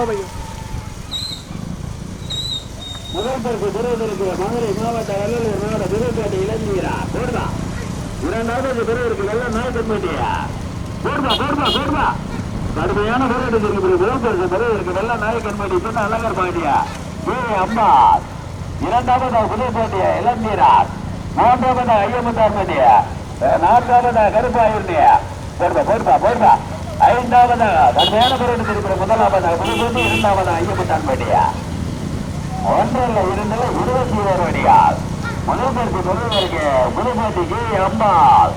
Slow பைக்கும் முதல் பரிசு பெறுவதற்கு மதுரை மாவட்ட வல்லூர் மாவட்ட திருப்பேட்டை இளைஞரா? போடுதா இரண்டாவது பெறுவதற்கு வெள்ள நாயக்கன்பேட்டையா போடுதா போடுதா போடுதா கடுமையான போராட்டத்திற்கு பிறகு முதல் பரிசு பெறுவதற்கு வெள்ள நாயக்கன்பேட்டை சொன்ன அழகர் பாண்டியா ஏ அம்மா இரண்டாவது புதுப்பேட்டையா இளநீரா மூன்றாவது ஐயமுத்தார்பேட்டையா நான்காவது கருப்பாயிருந்தியா போடுதா போடுதா போடுதா ஐந்தாவதாக கடுமையான போராட்டத்திற்கு முதலாவதாக முதலாவது இரண்டாவதாக ஐயப்பட்டான் ஐயமுத்தார்பேட்டையா ஒன்றில் இருந்தது இருபத்தி ஓரு அடியால். முதல்வருக்கு முதல்வருக்கு புதுப்பேட்டைக்கு அம்பாள்.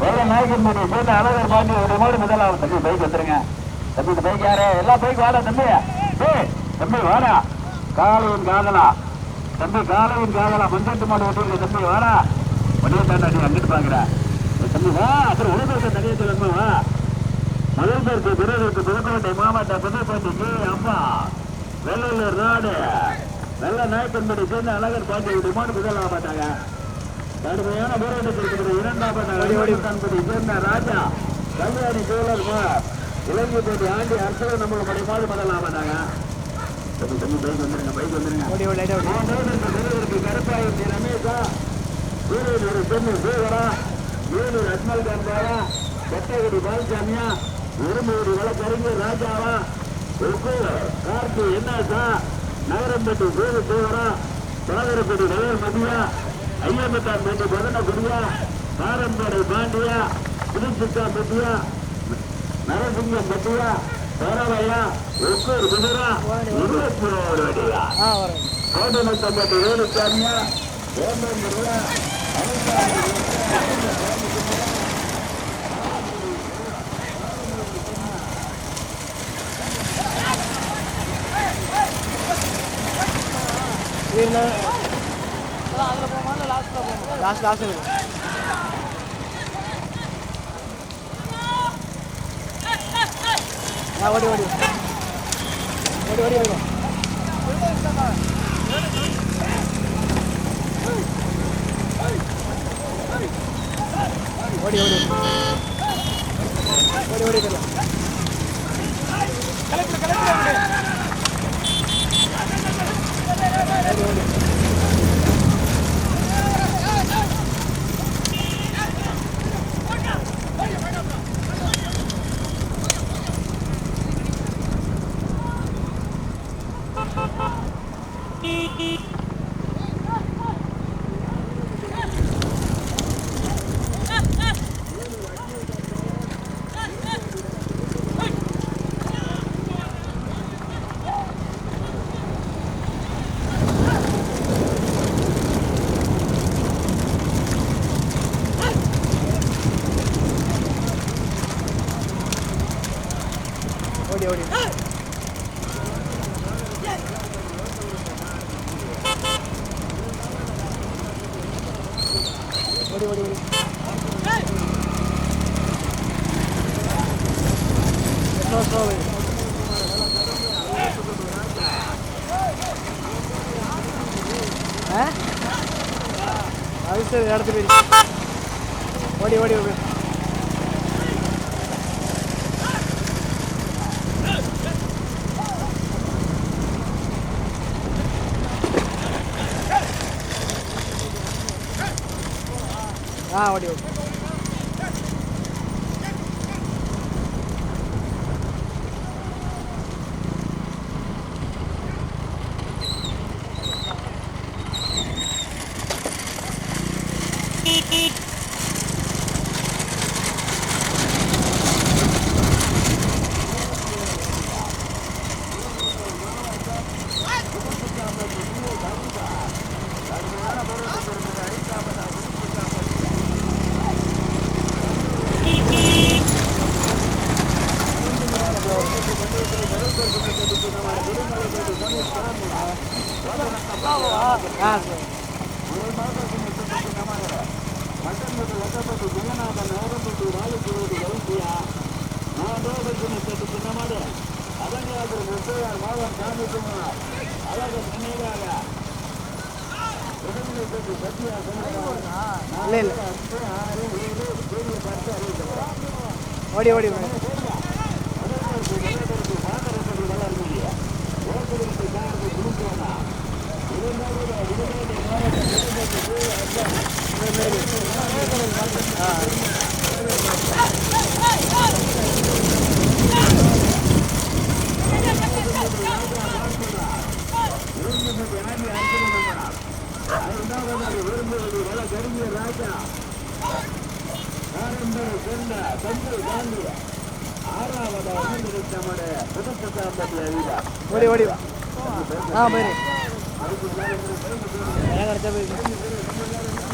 வெள்ள நாயக்கன்பேட்டை சேர்ந்த அழகர் பாண்டி ஒரு மாதிரி முதலாவது. தம்பி பைக் வந்துருங்க தம்பி இந்த பைக் யாரு? எல்லா பைக் வாடா தம்பி. டேய், தம்பி வாடா. காலையின் காதலா. தம்பி காலையின் காதலா. மஞ்சட்டு மாடு ஓட்டுங்க தம்பி வாடா. ஒன்னே தாண்டாடி அங்கிட்டு பாக்குற. தம்பி வா அப்புறம் உலகத்தை தனியாக சொல்லுங்க வா. எதிர்ப்பிற்கு விருதுக்கு புதுக்கோட்டை மாவட்ட புதுக்கோட்டை கே அம்மா. வெள்ளலூர் நாடு வெள்ள நாயக்கன்படி சேர்ந்து அழகர் பாட்டி விடுமான்னு முதலாக மாட்டாங்க கடுமையான போராட்டத்திற்கு இரண்டாம் கன்படி சேர்ந்த ராஜா. கல்யாணி சோழர் இலங்கை போட்டி ஆண்டி அர்ச்சனை நம்மளோட படிப்பாடு முதலாக மாட்டாங்க கருப்பாயிரத்தி ரமேஷா. வீரர் ஒரு பெண்ணு சீவரா வீரர் அஜ்மல் கந்தாரா கொட்டகுடி பால்சாமியா. இருநூறு வழக்கறிஞர் ராஜாவா? கார்த்தி என்னாசா? நகரம்பட்டு வேறு தேவரா சோதரப்பட்டி நகர் மதியா ஐயம்பட்டார் மட்டு பதனக்குடியா பாரம்படை பாண்டியா? புதுச்சிக்கா பட்டியா? நரசிங்கம் பட்டியா? பரவையா? ஒக்கூர் குதிரா? இருபத்தியோடியா கோட்டமத்தம்பட்டு வேலுச்சாமியா? ஏமந்திரியா அனுசாமி என்ன லாஸ்ட் லாஸ்ட் ஓடி. ஓடி ஓடி ஓடி ஓடி. Hehehehe ஓடி ஓடி ஓடி. ஸ்லோ ஸ்லோ அது சரி இடத்து હા ઓડિયો இல்லை இல்லை. ஓடி ஓடி ஓடி ஓடி வா ஆ போயிரு எனக்கு கிடைச்சா போயிரு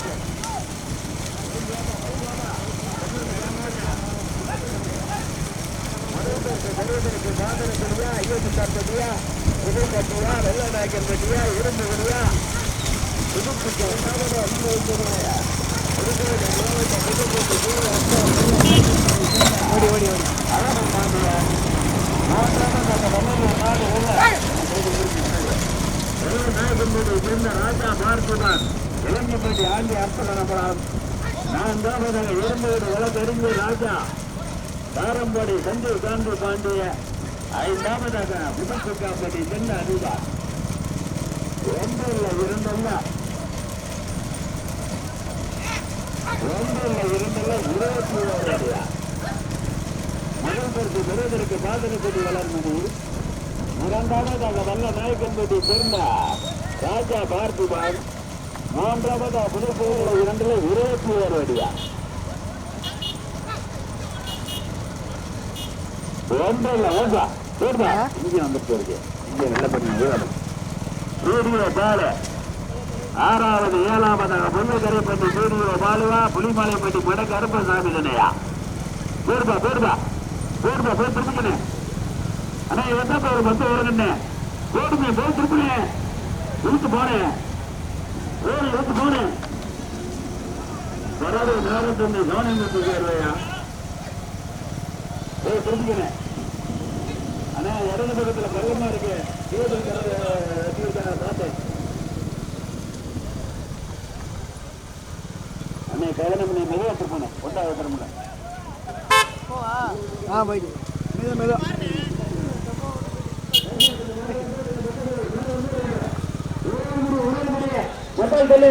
ஓடி ஓடி ஓடி ராஜா பார்த்துதான் இளங்கப்பட்டி ஆண்டி அர்ப்பணப்படாம் நான்காவதாக இரும்பூர் வழக்கறிஞர் ராஜா தாரம்படி சஞ்சீவ் காந்தி பாண்டிய ஐந்தாவதாக முகப்புக்காப்பட்டி தென்ன அனிதா ஒன்றில் இரண்டல்ல ஒன்றில் இரண்டல்ல இருபத்தி ஓரு அடியா முதல் பரிசு பெறுவதற்கு பாதனப்பட்டி வளர்மதி இரண்டாவதாக வல்ல நாயக்கன்பட்டி சேர்ந்த ராஜா பார்த்திபான் மூன்றாவதா புதுப்பூர்ல இரண்டுல இருபத்தி ஓரு அடியா ஒன்றில் ஓசா சேர்ந்தா இங்க வந்துட்டு இருக்கு இங்க நல்ல பண்ணி வீடியோ பாலு ஆறாவது ஏழாவதாக புல்லக்கரைப்பட்டி வீடியோ பாலுவா புலிமலைப்பட்டி மட கருப்பசாமி தானையா போடுப்பா போடுப்பா. போடுப்பா போய் திருப்பிக்கணே அண்ணா எத்தனை ஒரு பத்து வருங்கண்ணே போடுங்க போய் திருப்பினே. இழுத்து போனேன் ஓடி இழுத்து போனேன் வராது நேரம் கவனம் சேர்வையா ஏ திருப்பிக்கணும் அண்ணா இடது பக்கத்தில் பள்ளமா இருக்கு. அண்ணே கவனம் பண்ணி மெதுவாக ஆ போயிட்டு. மெது மெது மொத்தம் சொல்லு.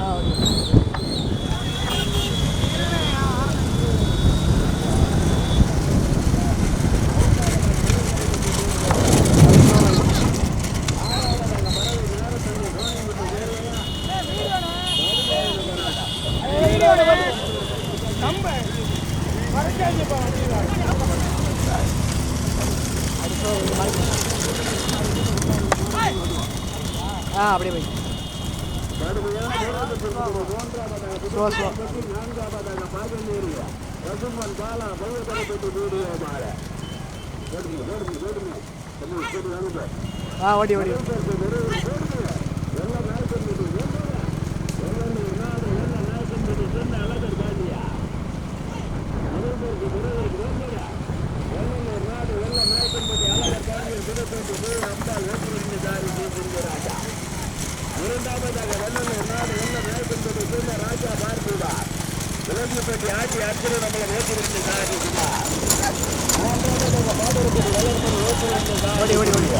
ஆ ஓடி ஆ அப்படியே போய் ஸ்லோ நான்காவதாக பாகநேரியா ரகுமன் பாலா பையத்தரப்பட்டு வீடியோ மாற ஓடுங்க ஓடுங்க ஓடுங்க ஆ ஓடி ஓடி இரண்டாவதாக வல்லூர் நாடு வெள்ள நாயக்கன்பட்டி சேர்ந்த ராஜா பார்த்துவா விலங்குப்பட்டி ஆட்சி அர்ச்சனை நம்மளை ஓட்டிருந்து சாதிக்குமா மூன்றாவதாக பாடற்பட்டி வளர்ப்பது ஓட்டிருந்து ஓடி ஓடி ஓடி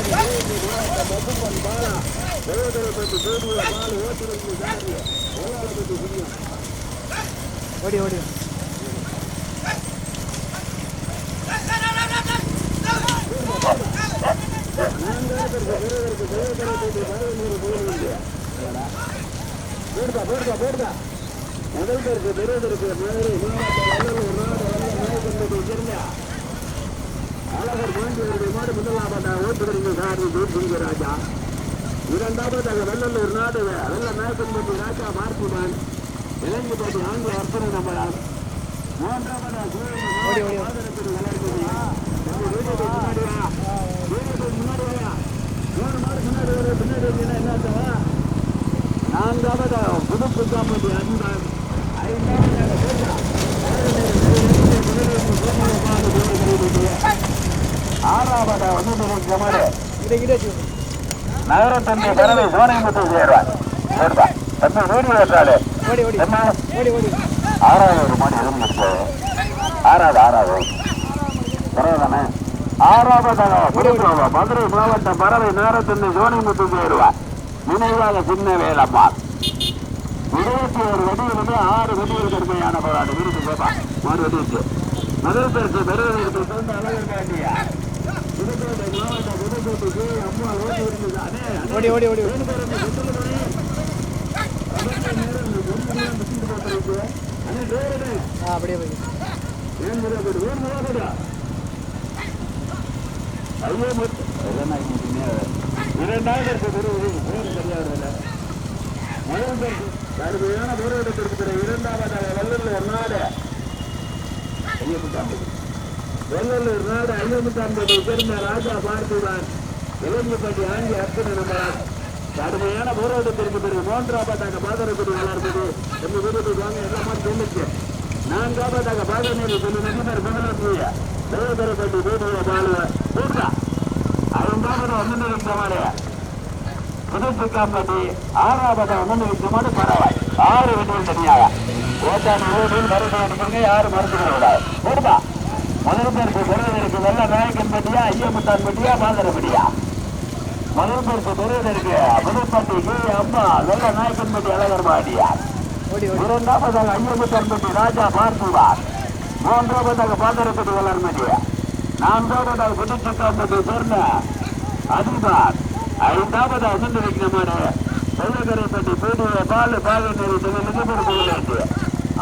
சாதி ரகுமன் பாலா தேவதரப்பட்டு தேடிய பால் ஓட்டுறது சாரி ஓலாளப்பட்டு புரியும் ஓடி ஓடி போடுதா போடுதா போடுதா முதல் பேருக்கு பெறுவதற்கு மதுரை அழகர் பாண்டியவருடைய மாடு முதலாவதா ஓட்டுகிறது சாரி ஜெயிச்சிங்க ராஜா இரண்டாவதாக நாடு வெள்ள ராஜா ஆங்கில ஓடி, ஓடி. ஆதரத்தில் வளர்கிறது நம்ம வீட்டுக்கு முன்னாடி வா வீட்டுக்கு முன்னாடி வா மூணு மாடு முன்னாடி வர பின்னாடி வந்தீங்கன்னா என்ன அர்த்தமா? நான்காவதாக புதுப்பு காமதி அன்பன் ஐந்தாவதாக பேட்டா. ஆறாவதாக வந்து ஜமாடு வச்சு நகரத்தந்தை பறவை சோனைமுத்து சேர்வார் சேர்வா தம்பி ஓடி ஓடி ஆறாவது ஒரு மாடி இருக்கு ஆறாவது ஆறாவது பரவாயில்ல ஆறாவதாக புதுக்குறவா மதுரை மாவட்டம் பறவை நேரத்தின் சோனிமுத்து சேருவா நினைவாக சின்ன வேலம்மாள் இருபத்தி ஒரு வெடியிலிருந்து ஆறு வெடிகள் கடுமையான போராட்டம் விருது கேப்பா மாறு வெடிச்சு முதல் பேருக்கு பெருவதற்கு சொந்த அழகர் காட்டியா புதுக்கோட்டை மாவட்டம் புதுக்கோட்டைக்கு அம்மா ஓடி ஓடி ஓடி. ஓடி வேணு பேர் அந்த சுற்றுல அப்படியே போய் ஏன் முறை போடு ஏன் முறை வெள்ளலூர் நாடு ஐநூத்தி ஐம்பது சேர்ந்த ராஜா பார்த்திபான். இளஞ்சப்பட்டி ஆண்டி அர்ப்பண நம்பரான் கடுமையான போராட்டத்திற்கு பிறகு மூன்றாவதாக பாதரக்குடி வளர்ந்தது. எங்க வீட்டுக்கு வாங்க எல்லாமே சொல்லுச்சு? நான்காவதாக பாதநீர் சொல்லி நடிகர் முதலமைய தேவதரப்பட்டி வீடுகளை பாடுவ கூட்டா ஐந்தாவது வந்து நிறுத்தமாறு புதுப்புக்காம்பட்டி ஆறாவதா ஒன்று நிச்சயமான பரவாய் ஆறு வெற்றிகள் தனியாக. ஓட்டான ஊரில் மருந்து அனுப்புங்க யாரும் மருந்து கூடாது போடுதா முதல் பேருக்கு பெறுவதற்கு வெள்ள நாயக்கன்பட்டியா ஐயமுத்தான்பட்டியா பாதரப்பட்டியா முதல் பேருக்கு பெறுவதற்கு புதுப்பட்டிக்கு அம்மா வெள்ள நாயக்கன்பட்டி அழகர்பாடியா? ஓடி ஓடி. இரண்டாவதாக ஐயமுத்தான்பட்டி ராஜா பார்த்துவார் மூன்றாவதாக பாதரப்பட்டி வளர்மதி நான்காவதாக புதுச்சுக்காம்பட்டி சேர்ந்த அதிபார். ஐந்தாவது அசந்து வைக்கிறமான வெள்ளக்கரைப்பட்டி பேடிய பால் பாகநேரி நிபுணர்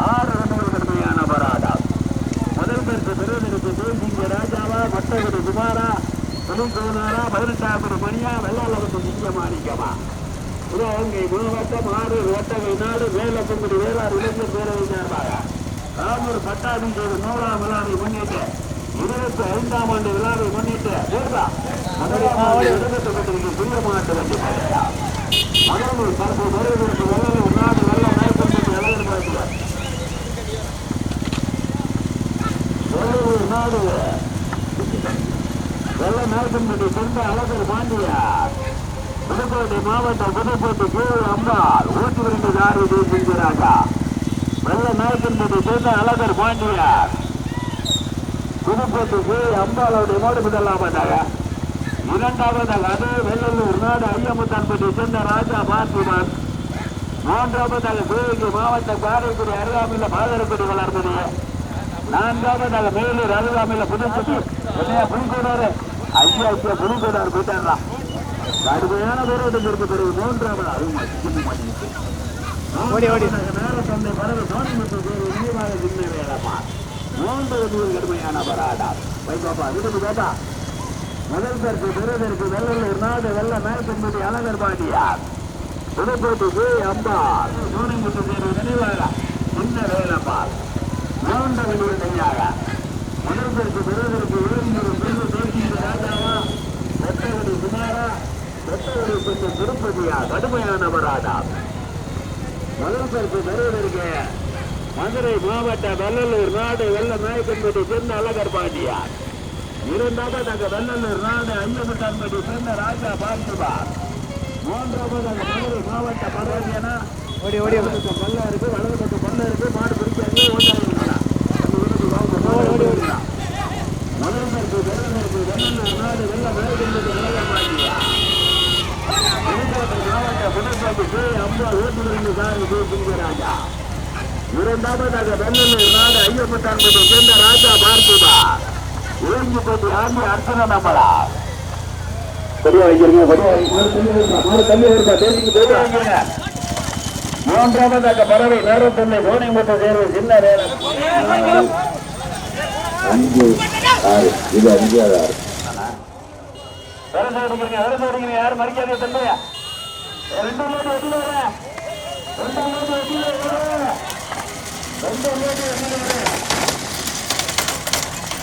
ஆறு ரன்கள் கடுமையான போராட்டம் முதல் பெருவதற்கு ராஜாவா மட்டகுடி குமாரா பெருந்தோனாரா பதினெட்டாவது மணியா வெள்ளாளவத்து சிங்க மாணிக்கமா சிவகங்கை மாவட்டம் ஆறு ஒட்டகை நாடு வேலப்பங்குடி வேளார் இளைஞர் பேரவை சார்பாக ராமூர் பட்டாபிஷேக நூறாம் விழாவை முன்னிட்டு இருபத்தி ஐந்தாம் ஆண்டு விழாவை முன்னிட்டு சேர்ந்தா முதலாம் இடம்பெற்றப்பட்டிருக்கும் புதிய மாட்டு வண்டி மதுரை வருவதற்கு வெள்ளலூர் நாடு வெள்ள நாயக்கம்பட்டி அழகர் பாட்டியார் வெள்ளலூர் நாடு வெள்ள நாயக்கம்பட்டி சொந்த அழகர் பாண்டியார் புதுக்கோட்டை மாவட்டம் புதுக்கோட்டை கீழ் அம்பாள் ஊற்றி விருண்டு தாரி தேசிங்கராஜா வெள்ள நாயக்கன்பட்டி சொந்த அழகர் பாண்டியார் புதுக்கோட்டை கீழ் அம்பாளுடைய மோடி முதலாம் முதலாவதாக இரண்டாவதாக அது வெள்ளலூர் நாடு ஐயமுத்தான்பட்டி சேர்ந்த ராஜா பார்த்திபன் மூன்றாவதாக சிவகங்கை மாவட்டம் காரைக்குடி அருகாமையில் பாதரக்குடி வளர்ந்தது. நான்காவதாக மேலூர் அருகாமையில் புதுக்குடி என்னையா புலிக்கூடாரு ஐயா ஐயா புலிக்கூடாரு போயிட்டாரா கடுமையான போராட்டம் இருக்க பிறகு மூன்றாவது அதுவும் சின்ன மாட்டேங்குது. ஓடி, ஓடி. நேர சந்தை பறவை தோணி மற்றும் பேர் இனியமாக சின்ன வேலைப்பா மூன்று நூறு கடுமையான போராட்டம். வைப்பாப்பா இதுக்கு கேட்டா முதல் பேருக்கு பெருதற்கு வெள்ளலூர் நாடு வெள்ள நாயக்கன்பட்டி அழகர் பாண்டியார் புதுக்கோட்டைக்கு அம்பா சோனிமுத்து நினைவாக சின்ன வேலைப்பா மூன்று வெளியூர் தனியாக முதல் பேருக்கு பெருதற்கு ஏழுநூறு பெரு தேசிய ராஜாவா வெட்டகுடி குமாரா வெட்டகுடி கொஞ்சம் திருப்பதியா கடுமையான போராட்டம் முதல் பேருக்கு பெறுவதற்கு மதுரை மாவட்ட வெள்ளலூர் நாடு வெள்ள நாயக்கன்பட்டி சேர்ந்த அழகர் பாண்டியார் இரண்டாவதாக வெள்ளலூர் நாடு ஐயப்பட்டான்பட்டி சேர்ந்த ராஜா பார்த்துவார் மூன்றாவதாக மதுரை மாவட்ட பரவாயில்லையா ஓடி ஓடி. ஓடி பக்கம் பல்ல இருக்கு வலது பக்கம் பல்ல இருக்கு மாடு பிடிக்காங்க ஓட்டாங்க இரண்டாவதாக வெள்ளலூர் நாடு ஐயப்பட்டான்பட்டை சேர்ந்த ராஜா பார்த்திபா இளஞ்சிப்பட்டி ஆண்டி அர்ச்சனா நம்மளா சரியா வைக்கிறீங்க மூன்றாவதாக பறவை நேரத்தன்னை சோனிமுத்த தேர்வு சின்ன நேரம். அஞ்சு ஆறு. இது அஞ்சு ஆறு ஆறு. மறிக்காதீங்க ரெண்டு